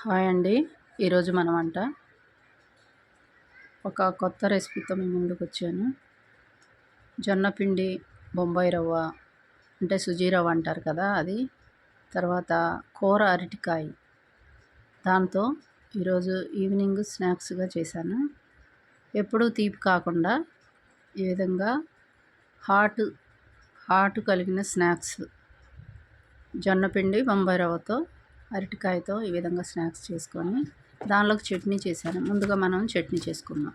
Hi అండి. ఈరోజు మన వంట. ఒక కొత్త రెసిపీతో మేము ముందుకు వచ్చాను. జొన్నపిండి బొంబాయి రవ్వ అంటే సుజీ రవ్వ అంటారు కదా అది. తర్వాత కూర అరటికాయ. దాంతో ఈరోజు ఈవినింగ్ స్నాక్స్గా చేశాను. ఎప్పుడూ తీపి కాకుండా ఈ విధంగా హాట్ హాట్ కలిగిన స్నాక్స్. జొన్నపిండి బొంబాయి రవ్వతో అరటికాయతో ఈ విధంగా స్నాక్స్ చేసుకొని దానిలోకి చట్నీ చేశాను. ముందుగా మనం చట్నీ చేసుకున్నాం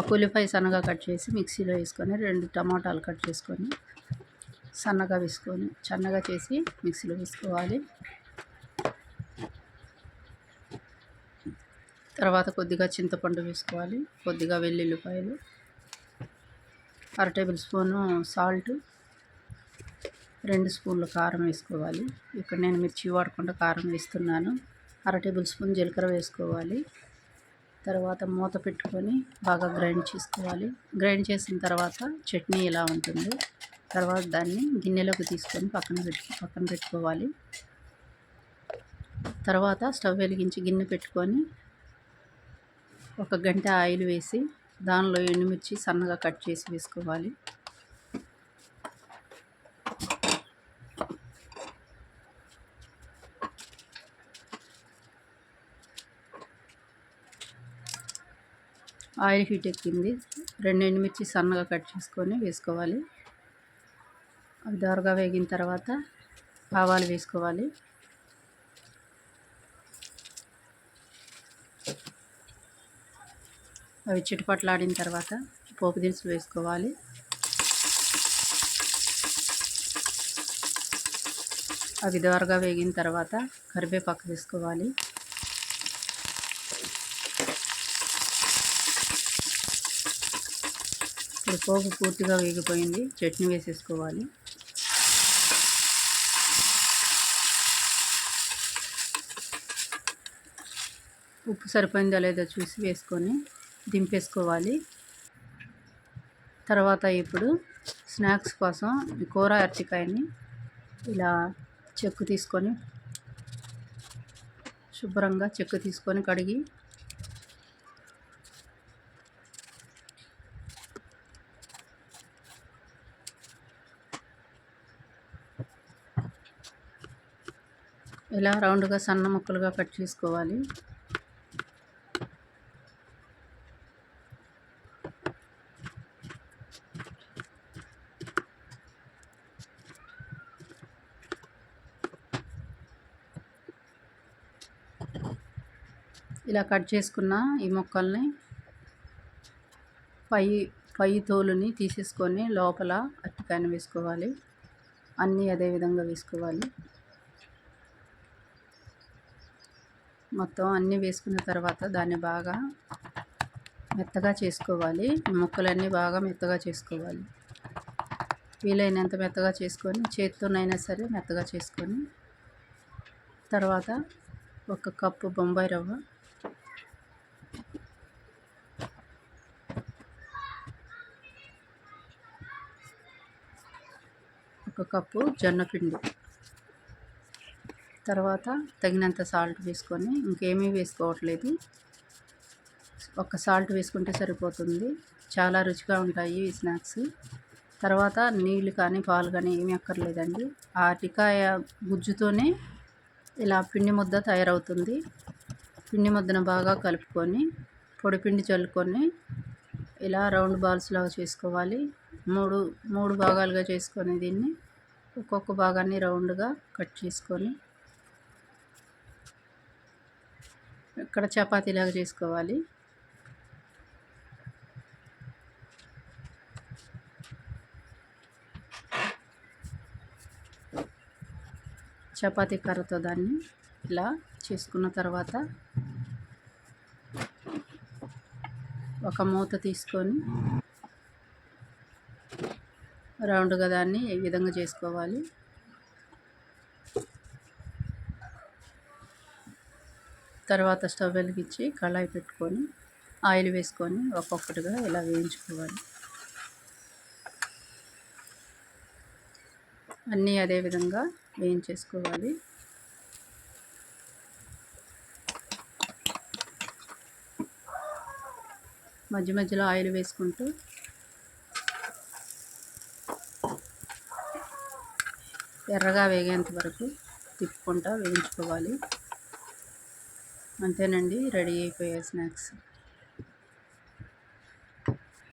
ఒక ఉల్లిపాయ సన్నగా కట్ చేసి మిక్సీలో వేసుకొని రెండు టమాటాలు కట్ చేసుకొని సన్నగా వేసుకొని సన్నగా చేసి మిక్సీలో వేసుకోవాలి. తర్వాత కొద్దిగా చింతపండు వేసుకోవాలి. కొద్దిగా వెల్లుల్లిపాయలు అర టేబుల్ స్పూను సాల్ట్ రెండు స్పూన్లు కారం వేసుకోవాలి. ఇక్కడ నేను మిర్చి వాడకుండా కారం వేస్తున్నాను. అర టేబుల్ స్పూన్ జీలకర్ర వేసుకోవాలి. తర్వాత మూత పెట్టుకొని బాగా గ్రైండ్ చేసుకోవాలి. గ్రైండ్ చేసిన తర్వాత చట్నీ ఇలా ఉంటుంది. తర్వాత దాన్ని గిన్నెలోకి తీసుకొని పక్కన పెట్టు పక్కన పెట్టుకోవాలి. తర్వాత స్టవ్ వెలిగించి గిన్నె పెట్టుకొని ఒక గంట ఆయిల్ వేసి దానిలో ఎండుమిర్చి సన్నగా కట్ చేసి వేసుకోవాలి. ఆయిల్ హీట్ ఎక్కింది. రెండు ఎండుమిర్చి సన్నగా కట్ చేసుకొని వేసుకోవాలి. అవి దోరగా వేగిన తర్వాత ఆవాలు వేసుకోవాలి. అవి చిటపట్లాడిన తర్వాత పోపు దినుసులు వేసుకోవాలి. అవి దోరగా వేగిన తర్వాత కరివేపాకు వేసుకోవాలి. ఇప్పుడు పోపు పూర్తిగా వేగిపోయింది. చట్నీ వేసేసుకోవాలి. ఉప్పు సరిపోయిందో లేదో చూసి వేసుకొని దింపేసుకోవాలి. తర్వాత ఇప్పుడు స్నాక్స్ కోసం ఈ కూర అరటికాయని ఇలా చెక్కు తీసుకొని శుభ్రంగా చెక్కు తీసుకొని కడిగి ఇలా రౌండ్గా సన్న ముక్కలుగా కట్ చేసుకోవాలి. ఇలా కట్ చేసుకున్న ఈ ముక్కల్ని పై పై తోలుని తీసేసుకొని లోపల అట్టికాయను వేసుకోవాలి. అన్నీ అదే విధంగా వేసుకోవాలి. మొత్తం అన్నీ వేసుకున్న తర్వాత దాన్ని బాగా మెత్తగా చేసుకోవాలి. ముక్కలన్నీ బాగా మెత్తగా చేసుకోవాలి. వీలైనంత మెత్తగా చేసుకొని చేత్తోనైనా సరే మెత్తగా చేసుకొని తర్వాత ఒక కప్పు బొంబాయి రవ్వ ఒక కప్పు జొన్నపిండి తర్వాత తగినంత సాల్ట్ వేసుకొని ఇంకేమీ వేసుకోవట్లేదు. ఒక సాల్ట్ వేసుకుంటే సరిపోతుంది. చాలా రుచిగా ఉంటాయి ఈ స్నాక్స్. తర్వాత నీళ్ళు కానీ పాలు కానీ ఏమీ అక్కర్లేదండి. ఆ అటికాయ గుజ్జుతోనే ఇలా పిండి ముద్ద తయారవుతుంది. పిండి ముద్దను బాగా కలుపుకొని పొడి పిండి చల్లుకొని ఇలా రౌండ్ బాల్స్ లాగా చేసుకోవాలి. మూడు మూడు భాగాలుగా చేసుకొని దీన్ని ఒక్కొక్క భాగాన్ని రౌండ్గా కట్ చేసుకొని ఇక్కడ చపాతీలాగా చేసుకోవాలి. చపాతీ కర్రతో దాన్ని ఇలా చేసుకున్న తర్వాత ఒక మూత తీసుకొని రౌండ్గా దాన్ని ఈ విధంగా చేసుకోవాలి? తర్వాత స్టవ్ వెలిగించి కళాయి పెట్టుకొని ఆయిల్ వేసుకొని ఒక్కొక్కటిగా ఇలా వేయించుకోవాలి. అన్నీ అదేవిధంగా వేయించేసుకోవాలి. మధ్య మధ్యలో ఆయిల్ వేసుకుంటూ ఎర్రగా వేగేంత వరకు తిప్పుకుంటా వేయించుకోవాలి. అంతేనండి రెడీ అయిపోయాయి స్నాక్స్.